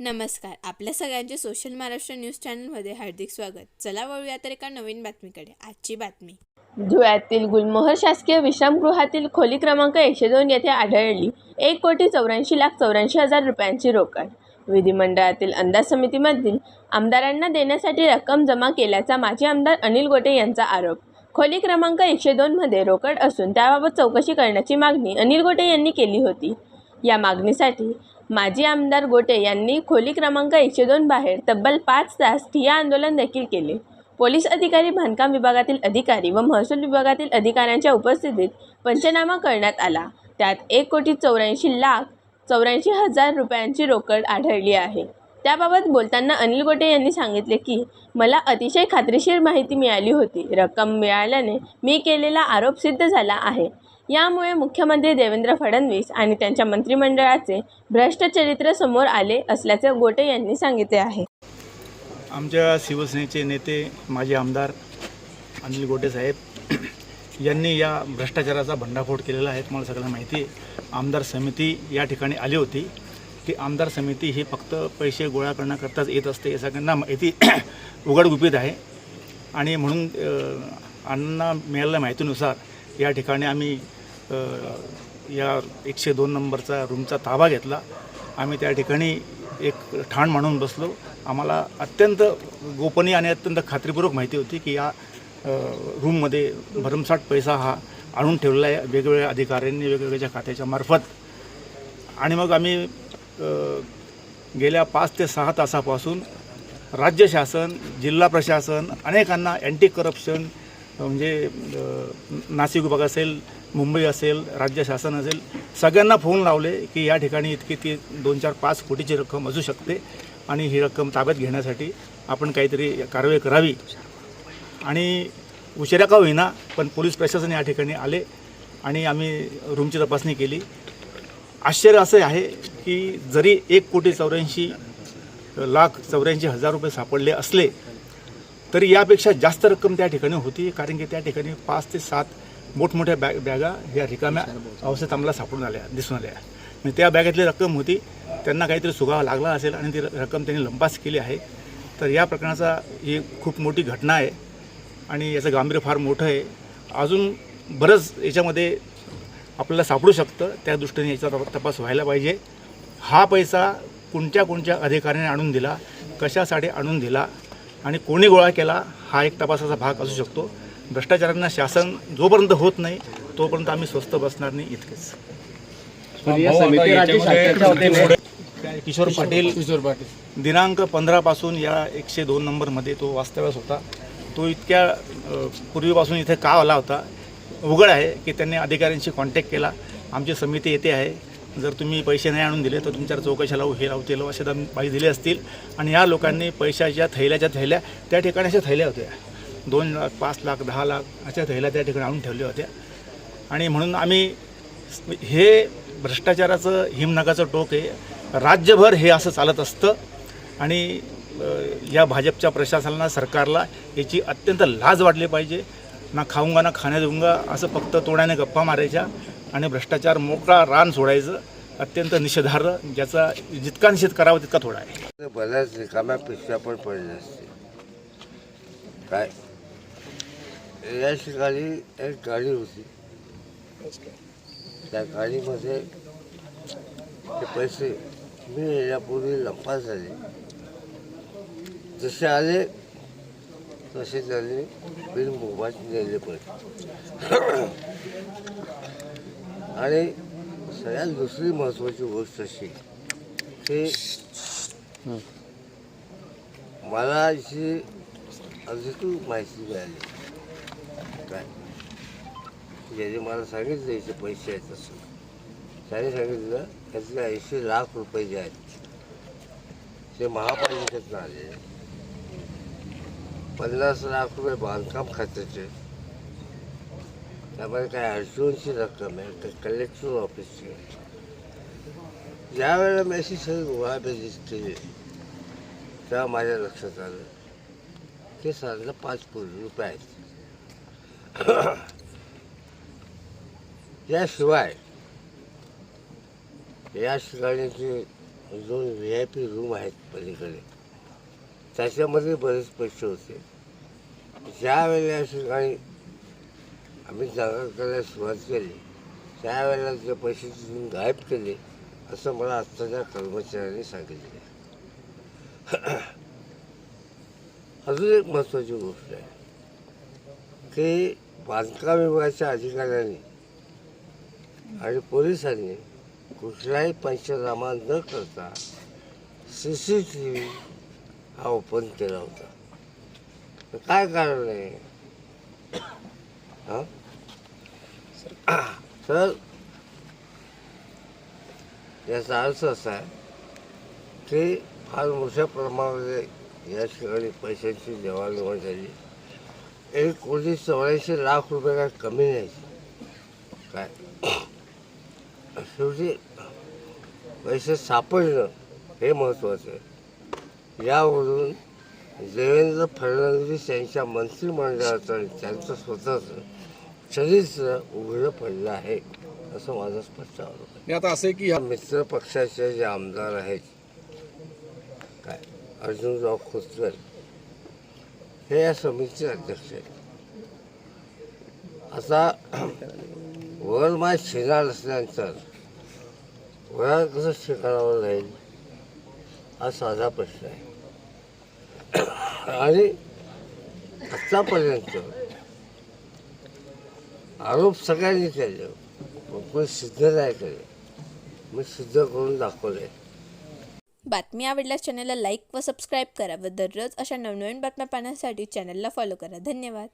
नमस्कार. आपल्या सगळ्यांचे सोशल महाराष्ट्र न्यूज चॅनलमध्ये हार्दिक स्वागत. चला वळूया तर एका नवीन बातमीकडे. आजची बातमी. धुळ्यातील गुलमोहर शासकीय विश्रामगृहातील खोली क्रमांक एकशे दोन येथे आढळली एक कोटी चौऱ्याऐंशी लाख चौऱ्याऐंशी हजार रुपयांची रोकड. विधिमंडळातील अंदाज समितीमधील आमदारांना देण्यासाठी रक्कम जमा केल्याचा माजी आमदार अनिल गोटे यांचा आरोप. खोली क्रमांक एकशे दोनमध्ये रोकड असून त्याबाबत चौकशी करण्याची मागणी अनिल गोटे यांनी केली होती. या मागणीसाठी माजी आमदार गोटे यांनी खोली क्रमांक एकशे दोन बाहेर तब्बल पाच तास ठिय्या आंदोलन देखील केले. पोलीस अधिकारी बांधकाम विभागातील अधिकारी व महसूल विभागातील अधिकाऱ्यांच्या उपस्थितीत पंचनामा करण्यात आला. त्यात एक कोटी चौऱ्याऐंशी लाख चौऱ्याऐंशी हजार रुपयांची रोकड आढळली आहे. त्याबाबत बोलताना अनिल गोटे यांनी सांगितले की मला अतिशय खात्रीशीर माहिती मिळाली होती. रक्कम मिळाल्याने मी केलेला आरोप सिद्ध झाला आहे. यामुळे मुख्यमंत्री देवेंद्र फडणवीस आणि त्यांच्या मंत्रिमंडळाचे भ्रष्ट चरित्र समोर आले असल्याचे गोटे यांनी सांगितले आहे. आमच्या शिवसेनेचे नेते माजी आमदार अनिल गोटे साहेब यांनी या भ्रष्टाचाराचा भंडाफोड केलेला आहे तुम्हाला सगळ्यांना माहिती आहे. आमदार समिती या ठिकाणी आली होती. ती आमदार समिती ही फक्त पैसे गोळा करण्याकरताच येत असते हे सगळ्यांना माहिती उघडगुपित आहे. आणि म्हणून अ, अण्णा मिळालेल्या माहितीनुसार या ठिकाणी आम्ही या एकशे दोन नंबरचा रूमचा ताबा घेतला. आम्ही त्या ठिकाणी एक ठाण मांडून बसलो. आम्हाला अत्यंत गोपनीय आणि अत्यंत खात्रीपूर्वक माहिती होती की या रूममध्ये भरमसाठ पैसा हा आणून ठेवलेला आहे. वेगवेगळ्या अधिकाऱ्यांनी वेगवेगळ्या खात्याच्या मार्फत. आणि मग आम्ही गेल्या पाच ते सहा तासापासून राज्य शासन जिल्हा प्रशासन अनेकांना अँटी करप्शन म्हणजे नाशिक विभाग असेल मुंबई असेल राज्य शासन असेल सगळ्यांना फोन लावले की या ठिकाणी इतकी ती दोन चार पाच कोटीची रक्कम असू शकते आणि ही रक्कम ताब्यात घेण्यासाठी आपण काहीतरी कारवाई करावी. आणि उशिरा का होईना पण पोलीस प्रशासन या ठिकाणी आले आणि आम्ही रूमची तपासणी केली. आश्चर्य असं आहे की जरी एक कोटी चौऱ्याऐंशी लाख चौऱ्याऐंशी हजार रुपये सापडले असले तरी यापेक्षा जास्त रक्कम त्या ठिकाणी होती कारण की त्या ठिकाणी पाच ते सात मोठमोठ्या बॅग बॅगा ह्या रिकाम्या अवस्थेत आम्हाला सापडून आल्या दिसून आल्या. म्हणजे त्या बॅगेतली रक्कम होती त्यांना काहीतरी सुगावा लागला असेल आणि ती रक्कम त्यांनी लंपास केली आहे. तर या प्रकरणाचा ही खूप मोठी घटना आहे आणि याचं गांभीर्य फार मोठं आहे. अजून बरंच याच्यामध्ये आपल्याला सापडू शकतं त्या दृष्टीने याचा तपास व्हायला पाहिजे. हा पैसा कोणत्या कोणत्या अधिकाऱ्याने आणून दिला कशासाठी आणून दिला आणि कोणी गोळा केला हा एक तपासाचा भाग असू शकतो. भ्रष्टाचारांना शासन जोपर्यंत होत नाही तोपर्यंत आम्ही स्वस्त बसणार नाही इतकेच. किशोर पाटील किशोर पाटील. दिनांक पंधरापासून या एकशे दोन नंबरमध्ये तो वास्तव्यास होता. तो इतक्या पूर्वीपासून इथे का आला होता? उघड आहे की त्यांनी अधिकाऱ्यांशी कॉन्टॅक्ट केला. आमची समिती येते आहे. जर तुम्ही पैसे नाही आणून दिले तर तुमच्यावर चौकशा लावू हे लावू ते लावू असे बाई दिले असतील. आणि या लोकांनी पैशाच्या थैल्याच्या थैल्या त्या ठिकाणी अशा थैल्या होत्या. दोन लाख पाच लाख दहा लाख अशा थैल्या त्या ठिकाणी आणून ठेवल्या होत्या. आणि म्हणून आम्ही हे भ्रष्टाचाराचं हिमनगाचं टोक आहे. राज्यभर हे असं चालत असतं. आणि या भाजपच्या प्रशासनाला सरकारला याची अत्यंत लाज वाटली पाहिजे. ना खाऊंगा ना खाण्या देऊंगा असं फक्त तोड्याने गप्पा मारायच्या. आणि भ्रष्टाचार मोकळा रान सोडायचं अत्यंत निषेधार्ह ज्याचा जितका निषेध करावा तितका थोडा आहे. बऱ्याच रिकाम्या पिशव्या पण पडल्या असते. काय? या ठिकाणी एक गाडी होती. त्या गाडीमध्ये ते पैसे मी येण्यापूर्वी लंपा झाले. जसे आले तसे त्यांनी बिल मोबाईल नेले पैसे आणि सगळ्यात दुसरी महत्त्वाची गोष्ट अशी की मला अशी अधिकृत माहिती मिळाली. काय? ज्याने मला सांगितलं याचे पैसे आहेत असं. त्याने सांगितलं त्यातले ऐंशी लाख रुपये जे आहेत ते महापालिकेतनं आले. पन्नास लाख रुपये बांधकाम खात्याचे. त्यामध्ये काय अर्जुनची रक्कम आहे तर कलेक्टर ऑफिसची ज्यावेळेला ज्या वेळेला मी अशी सगळी गोळाबेजी केली तेव्हा माझ्या लक्षात आलं की साधारण पाच कोटी रुपये आहेत याशिवाय या ठिकाणी जे दोन व्ही आय पी रूम आहेत पलीकडे त्याच्यामध्ये बरेच पैसे होते. ज्यावेळेला या ठिकाणी आम्ही जागा करायला सुरुवात केली. त्यावेळेला ते पैसे तिथून गायब केले असं मला आत्ताच्या कर्मचाऱ्यांनी सांगितले. अजून एक महत्त्वाची गोष्ट आहे की बांधकाम विभागाच्या अधिकाऱ्यांनी आणि पोलिसांनी कुठलाही पंचनामा न करता सी सी टी व्ही हा ओपन केला होता. तर काय कारण आहे? हां? तर याचा अर्थ असा आहे की फार मोठ्या प्रमाणामध्ये या ठिकाणी पैशांची देवाणघेवाण झाली एक कोटी चौऱ्याऐंशी लाख रुपये काय कमी नाही काय शेवटी पैसे सापडणं हे। महत्त्वाचं आहे यावरून देवेंद्र फडणवीस यांच्या मंत्रिमंडळाचं आणि त्यांचं स्वतःचं चरित्र उघडं पडलं आहे असं माझं स्पष्ट आरोप आहे. आता असं आहे की या मित्र पक्षाचे जे आमदार आहेत काय अर्जुनराव खोतकर हे या समितीचे अध्यक्ष आहेत. आता वरमाय शिणार असल्यानंतर वयात कसं शिकारावर राहील हा साधा प्रश्न आहे. आणि आत्तापर्यंत आरोप सगळ्यांनी केले. पण कोणी सिद्ध नाही केले. मी सिद्ध करून दाखवले. बातमी आवडल्यास चॅनलला लाईक व सबस्क्राईब करा व दररोज अशा नवनवीन बातम्या पाहण्यासाठी चॅनलला फॉलो करा. धन्यवाद.